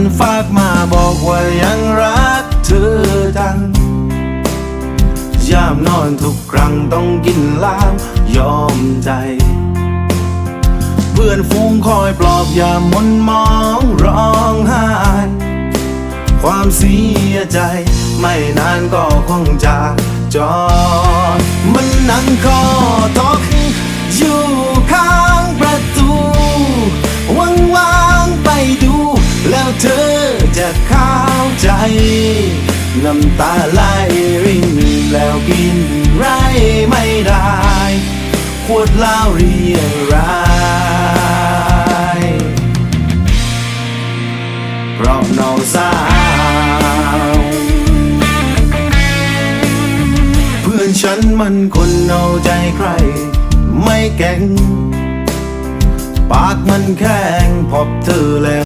มันฝากมาบอกว่ายังรักเธอจังยามนอนทุกครั้งต้องกินล้ายอมใจ เพื่อนฝูงคอยปลอบยามมนมองร้องไห้ความเสียใจ ไม่นานก็คงจะจอดมันนั่งคอ เข้าใจ น้ำตาไหลรินแล้วกินไรไม่ได้ ขวดเหล้าเรียงรายเพราะน้องสาวเพื่อนฉันมันคนเอาใจใคร ไม่แก่ง ปากมันแข็งพบเธอแล้ว